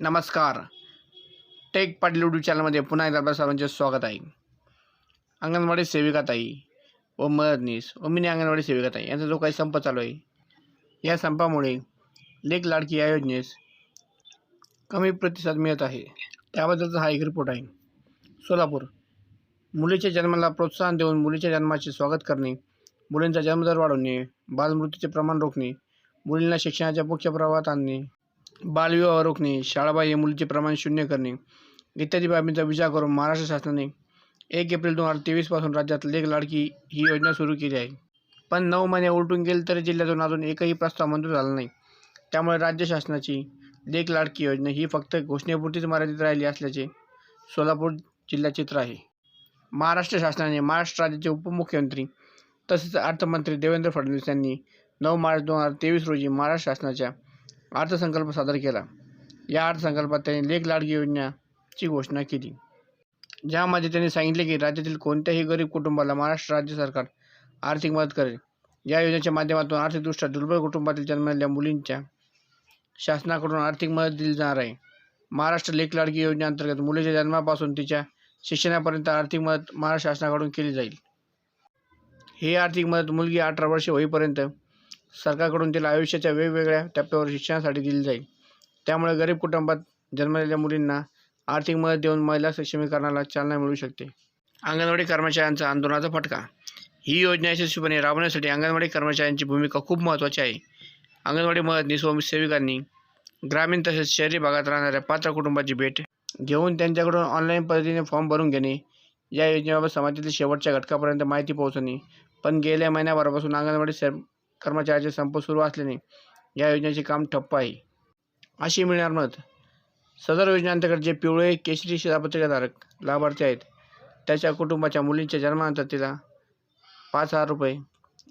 नमस्कार. Take Patil YouTube चॅनलमध्ये पुन्हा एकदा आपल्या सर्वांचे स्वागत आहे. अंगणवाडी सेविकाताई व मदतनीस व मिनी अंगणवाडी सेविकाताई यांचा जो काही संप चालू आहे या संपामुळे लेख लाडकी या योजनेस कमी प्रतिसाद मिळत आहे. त्याबद्दलचा हा एक रिपोर्ट आहे. सोलापूर. मुलीच्या जन्माला प्रोत्साहन देऊन मुलीच्या जन्माचे स्वागत करणे मुलींचा जन्मदर वाढवणे बालमृत्यूचे प्रमाण रोखणे मुलींना शिक्षणाच्या मुख्य प्रवाहात आणणे बालविवाह रोखणे शाळाबाह्य मुलीचे प्रमाण शून्य करणे इत्यादी बाबींचा विचार करून महाराष्ट्र शासनाने एक एप्रिल दोन हजार तेवीसपासून राज्यात लेख लाडकी ही योजना सुरू केली आहे. पण नऊ महिने उलटून गेले तरी जिल्ह्यातून अजून एकही प्रस्ताव मंजूर झाला नाही. त्यामुळे राज्य शासनाची लेख लाडकी योजना ही फक्त घोषणेपुरतीच मर्यादित राहिली असल्याचे सोलापूर जिल्हा चित्र आहे. महाराष्ट्र शासनाने महाराष्ट्र राज्याचे उपमुख्यमंत्री तसेच अर्थमंत्री देवेंद्र फडणवीस यांनी नऊ मार्च दोन हजार तेवीस रोजी महाराष्ट्र शासनाच्या अर्थसंकल्प सादर केला. या अर्थसंकल्पात त्यांनी लेख लाडकी योजनाची घोषणा केली. ज्यामध्ये त्यांनी सांगितले की राज्यातील कोणत्याही गरीब कुटुंबाला महाराष्ट्र राज्य सरकार आर्थिक मदत करेल. या योजनेच्या माध्यमातून आर्थिकदृष्ट्या दुर्बल कुटुंबातील जन्मलेल्या मुलींच्या शासनाकडून आर्थिक मदत दिली जाणार आहे. महाराष्ट्र लेख लाडकी योजनेअंतर्गत मुलीच्या जन्मापासून तिच्या शिक्षणापर्यंत आर्थिक मदत महाराष्ट्र शासनाकडून केली जाईल. ही आर्थिक मदत मुलगी अठरा वर्षे होईपर्यंत सरकारकडून तिला आयुष्याच्या वेगवेगळ्या टप्प्यावर शिक्षणासाठी दिली जाईल. त्यामुळे गरीब कुटुंबात जन्मलेल्या मुलींना आर्थिक मदत देऊन महिला सक्षमीकरणाला चालना मिळू शकते. अंगणवाडी कर्मचाऱ्यांचा आंदोलनाचा फटका. ही योजना यशस्वीपणे राबवण्यासाठी अंगणवाडी कर्मचाऱ्यांची भूमिका खूप महत्त्वाची आहे. अंगणवाडी मदतनीस व सेविकांनी ग्रामीण तसेच शहरी भागात राहणाऱ्या पात्र कुटुंबाची भेट घेऊन त्यांच्याकडून ऑनलाईन पद्धतीने फॉर्म भरून घेणे या योजनेबाबत समाजातील शेवटच्या घटकापर्यंत माहिती पोहोचणे पण गेल्या महिन्याभरापासून अंगणवाडी से कर्मचाऱ्याचे संप सुरू असल्याने या योजनेचे काम ठप्प आहे. अशी मिळणार मत सदर योजनेअंतर्गत जे पिवळे केशरी शिधापत्रिकाधारक लाभार्थी आहेत त्याच्या कुटुंबाच्या मुलींच्या जन्मानंतर तिला पाच हजार रुपये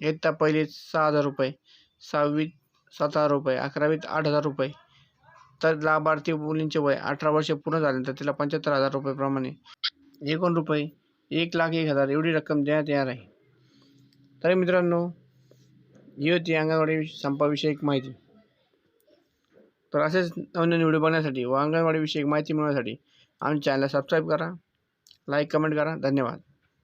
इयत्ता पहिलीत सहा हजार रुपये सहावीत सात हजार रुपये अकरावीत आठ हजार रुपये तर लाभार्थी मुलींचे वय अठरा वर्षे पूर्ण झाल्यानंतर तिला पंच्याहत्तर हजार रुपयेप्रमाणे एकूण रुपये एक लाख एक हजार एवढी रक्कम देण्यात येणार आहे. तर मित्रांनो ही होती अंगणवाडी संपाविषयक माहिती. तर असेच नवनवीन व्हिडिओ बघण्यासाठी व अंगणवाडीविषयक माहिती मिळवण्यासाठी आमच्या चॅनलला सबस्क्राईब करा लाईक कमेंट करा. धन्यवाद.